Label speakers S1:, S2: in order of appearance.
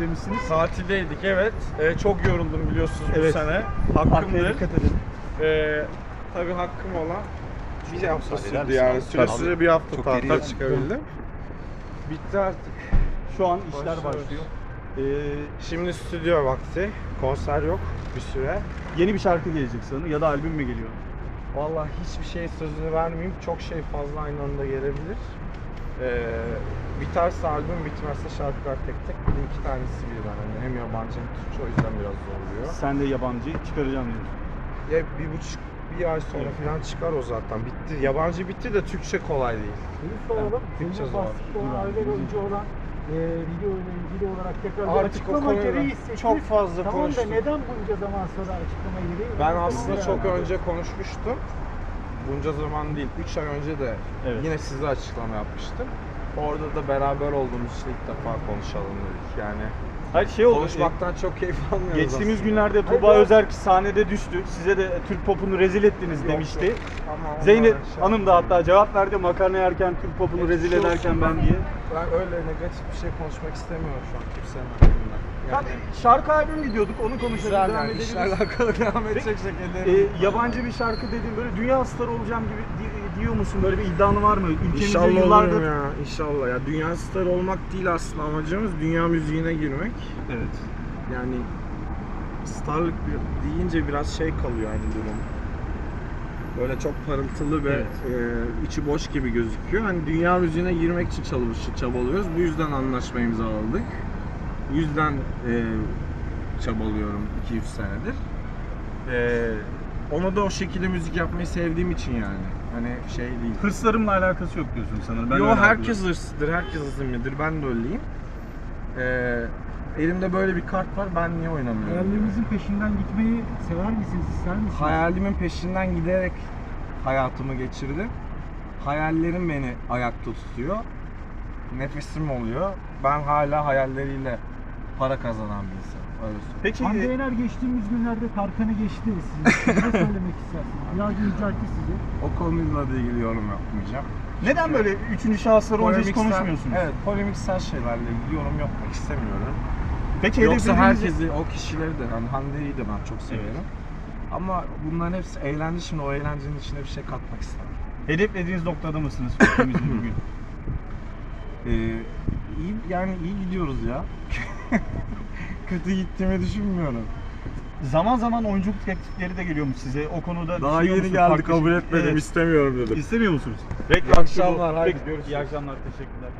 S1: gelmişsiniz.
S2: Tatildeydik evet. Ee, çok yoruldum biliyorsunuz bu
S1: Evet.
S2: sene. Hakkımdır.
S1: dikkat edin.
S2: Ee, tabii hakkım olan bir hafta
S3: müsaade eder
S2: sürdü
S3: misin
S2: yani.
S3: abi?
S2: Süre
S3: Tabii.
S2: süre bir hafta
S3: Çok
S2: tatile çıkabildim. Bitti artık.
S1: Şu an işler
S2: Başlıyoruz.
S1: başlıyor. Ee,
S2: Şimdi stüdyo vakti. Konser yok bir süre.
S1: yeni bir şarkı gelecek sanırım ya da albüm mü geliyor?
S2: Vallahi hiçbir şey sözünü vermeyeyim. Çok şey fazla aynı anda gelebilir. Ee, biterse albüm bitmezse şarkılar tek tek. Bir de iki tanesi birden. Hani hem yabancı hem Türkçe o yüzden biraz zorluyor.
S1: Sen de yabancı çıkaracağım diyorsun.
S2: Ya bir buçuk bir ay sonra falan çıkar o zaten. Bitti. Yabancı bitti de Türkçe kolay değil.
S4: Şunu soralım.
S2: Türkçe zor.
S4: aile oyuncu olan e, video ile ilgili olarak tekrar bir
S2: Artık o
S4: açıklama
S2: konuyu
S4: gereği
S2: ben
S4: hissettik.
S2: çok fazla
S4: tamam
S2: konuştum.
S4: da neden bunca zaman sonra açıklama gereği?
S2: Ben
S4: Bunu
S2: aslında çok
S4: ediyorum.
S2: önce konuşmuştum. Bunca zaman değil, 3 ay önce de
S1: Evet.
S2: yine size açıklama yapmıştım. Orada da beraber olduğumuz için ilk defa konuşalım dedik. Yani
S1: Hayır şey oldu.
S2: konuşmaktan çok keyif
S1: e,
S2: almıyoruz
S1: Geçtiğimiz
S2: aslında.
S1: günlerde
S4: Hayır,
S1: Tuğba
S4: ya-
S1: Özerk sahnede düştü. Size de Türk popunu rezil ettiniz
S2: Yok,
S1: demişti.
S2: yok. Ama onlar
S1: Zeynep
S2: şey-
S1: Hanım da hatta cevap verdi makarna yerken Türk popunu rezil ederken ben diye.
S2: Ben öyle negatif bir şey konuşmak istemiyorum şu an kimsenin hakkında.
S1: Yani şarkı albüm diyorduk onu konuşalım
S2: güzel
S1: devam
S2: yani
S1: edelim.
S2: işle alakalı devam edecek
S1: E,
S2: şekilde.
S1: yabancı bir şarkı dediğin böyle dünya starı olacağım gibi di- diyor musun? Böyle bir iddian var mı? Ülkemizde
S2: İnşallah
S1: yıllardır...
S2: ya. İnşallah ya. Dünya starı olmak değil aslında amacımız. Dünya müziğine girmek.
S1: Evet.
S2: Yani starlık bir- deyince biraz şey kalıyor aynı durum. Böyle çok parıltılı ve
S1: Evet.
S2: e, içi boş gibi gözüküyor. Hani dünya müziğine girmek için çalış, çabalıyoruz. Bu yüzden anlaşma imzaladık. Yüzden e, çabalıyorum 2-3 senedir. E, ona da o şekilde müzik yapmayı sevdiğim için yani. Hani şey değil.
S1: Hırslarımla alakası yok diyorsun sanırım. Ben
S2: Yo
S1: öyle
S2: herkes
S1: algılıyorum.
S2: hırslıdır, herkes hırslıdır. Ben de öyleyim. Ee, elimde böyle bir kart var, ben niye oynamıyorum?
S4: Hayallerinizin peşinden gitmeyi sever misiniz, ister misiniz?
S2: Hayalimin peşinden giderek hayatımı geçirdim. Hayallerim beni ayakta tutuyor. Nefesim oluyor. Ben hala hayalleriyle para kazanan bir insanım. Öyle söyleyeyim.
S1: Peki
S4: Hande Yener geçtiğimiz günlerde Tarkan'ı geçti. Siz ne söylemek istersiniz? Biraz yüceltti sizi.
S2: O konuyla da ilgili yorum yapmayacağım.
S1: neden böyle üçüncü şahıslar olunca hiç
S2: Polemiksel-
S1: konuşmuyorsunuz?
S2: Evet, polemiksel şeylerle ilgili yorum yapmak istemiyorum.
S1: Peki
S2: Yoksa herkesi, o kişileri de, hani Hande'yi de ben çok severim. Ama bunların hepsi eğlence şimdi o eğlencenin içine bir şey katmak istemem.
S1: hedeflediğiniz noktada mısınız bugün?
S2: Ee, iyi, yani iyi gidiyoruz ya. Kötü gittiğimi düşünmüyorum.
S1: Zaman zaman oyunculuk teklifleri de geliyormuş size. O konuda
S2: Daha
S1: düşünüyor
S2: yeni
S1: musunuz?
S2: geldi
S1: Farklı
S2: kabul
S1: şey-
S2: etmedim
S1: Evet.
S2: istemiyorum dedim.
S1: İstemiyor musunuz? Peki,
S2: İyi akşamlar, haydi
S1: Peki,
S2: görüşürüz.
S1: İyi akşamlar, teşekkürler.